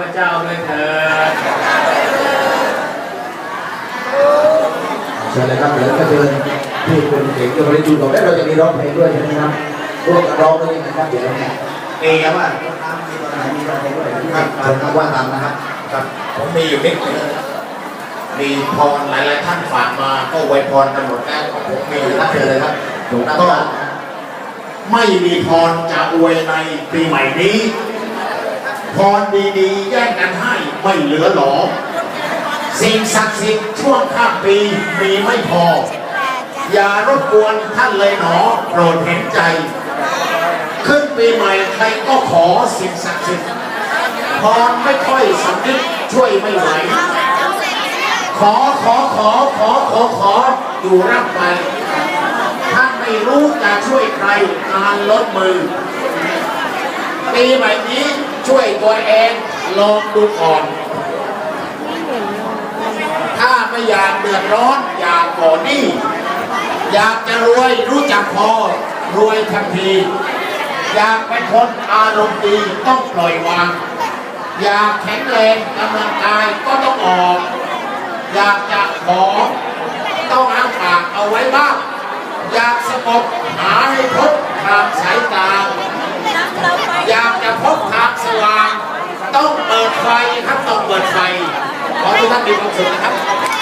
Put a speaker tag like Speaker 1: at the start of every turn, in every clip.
Speaker 1: พเจ้าด้วยเถิด
Speaker 2: เชิญเลยครับเดี๋ยวก็เชิญที่คุณเก่งจะบริจูต่อได้วเราจะมีร้องเพลงด้วยใช่ไหมครับร่วมกันร้องด้วยนะครับเดี๋ยวเนี่ย
Speaker 3: เองครับว่ามีตอนไหนมีตอนไหนด้วยครับเชิญครับว่าตามนะครับ
Speaker 4: ครับผมมีอยู่นิดนึงมีพรหลายๆท่านฝากมาก็ไวพรกันหมดแล้วผมมีอยู่
Speaker 3: รั
Speaker 4: นั
Speaker 3: บบเชิ
Speaker 4: เดียว
Speaker 3: เลยครับหลวง
Speaker 4: ก็
Speaker 3: พ่อ
Speaker 4: ไม่มีพรจะอวยในปีใหม่นี้ พรดีๆแย่งกันให้ไม่เหลือหรอสิ่งศักดิ์สิทธิ์ช่วงข้ามปีมีไม่พอ อย่ารบกวนท่านเลยหนอโปรดเห็นใจ ขึ้นปีใหม่ใครก็ขอสิ่งศักดิ์สิทธิ์พรไม่ค่อยสำนึกช่วยไม่ไหวขอขอขอขอขอขออยู่รับไปท่านไม่รู้จะช่วยใครงานลดมือปีใหม่นี้ ช่วยตัวเองลองดูก่อน ถ้าไม่อยากเดือดร้อนอยากก่อหนี้อยากจะรวยรู้จักพอ รวยทันที อยากเป็นคนอารมณ์ดีต้องปล่อยวาง อยากแข็งแรงกำลังกายก็ต้องออก อยากจะขอต้องอ้าปากเอาไว้บ้าง อยากสงบหาให้พบทางสายตา อยากจะพบทางสว่าง ต้องเปิด ไฟครับต้องเปิดไฟขอให้ทุกท่านมีความสุขนะครับ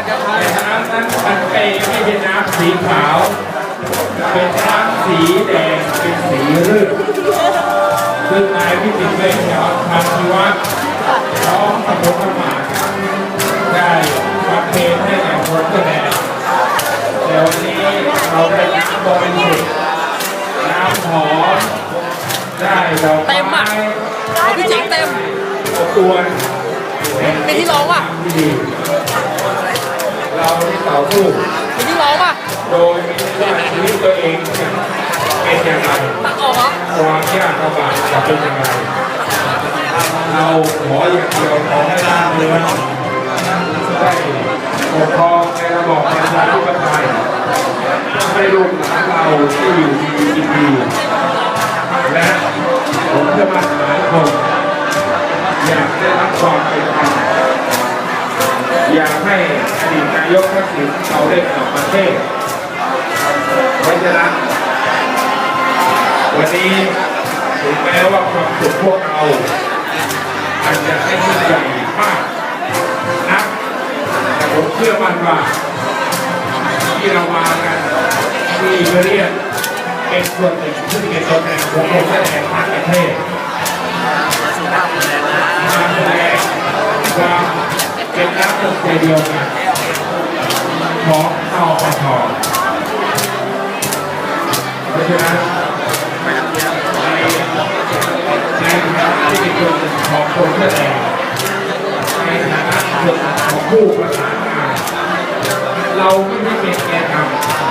Speaker 5: น
Speaker 1: แต่
Speaker 6: น้ำนั้นมันเปไม่ใช่น้ำสีขาว เป็นน้ำสีแดง เป็นสีรืดซึ่งนายพิสิทธิ์เวชยอดทำที่วัดพร้อมกับผมประมาทได้รับเพลงให้แก่คนแสดงแต่วันนี้เราได้น้ำบริสุทธิ์น้ำหอมได้ดอกไม้
Speaker 1: เต็มอะพี่เจ๋งเต็ม
Speaker 6: อบอวน
Speaker 1: เป็นที่ร้องว่ะ
Speaker 6: ที่ดี เราได้ต่อสู้
Speaker 1: เป็นที่ร้องป่ะ
Speaker 6: โดยมีว่าชีวิตตัวเองเนี่ยเป็นอย่างไร
Speaker 1: ตักออกเหรอ
Speaker 6: ความยากลำบากจะเป็นอย่างไรเราขออย่างเดียวขอให้บ้านเมืองได้ปกครองในระบอบประชาธิปไตยให้ลูกหลานเราที่อยู่ดีกินดีและผมจะมาายกทักษิณเราได้กลับประเทศเพราะฉะนั้นวันนี้ถึงแม้ว่าความสุขพวกเราอาจจะไม่ยิ่งใหญ่มากนักแต่ผมเชื่อมั่นว่า ที่เรามากันที่เบเรียนเป็นส่วนหนึ่งที่เป็นตัวแทนของคนแสดงทั้งประเทศมาแสดงความเป็นน้ำหนึ่งเดียวกัน ของนอปทเพราะฉะนั้นในในฐานะที่เป็นคนของคนเพื่อแดงในฐานะคนของผู้ประสานงานเราไม่ได้เป็นแกนน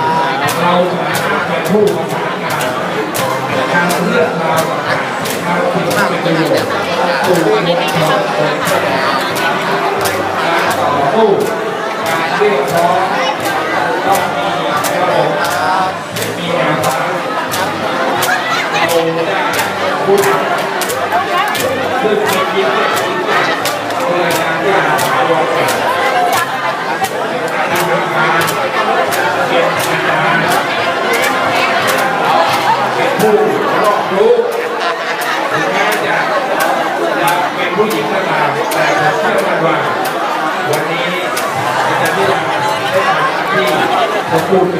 Speaker 6: ำเราสามารถเป็นผู้ประสานงานการเลือกเราการสิ่งที่เป็นประโยชน์สู่คนของคนแสดงการต่อสู้การเรียกร้อง ต้องมีระบบมีแนวทางเราได้พูดซึ่งมียิ้มเด็กยิ้มแก่โดยการที่หาตัวเก่งทำการเป็นอาจารย์เป็นผู้รอบรู้ถึงแม้จะจะเป็นผู้หญิงก็ตามแต่ผมเชื่อมั่นว่า วั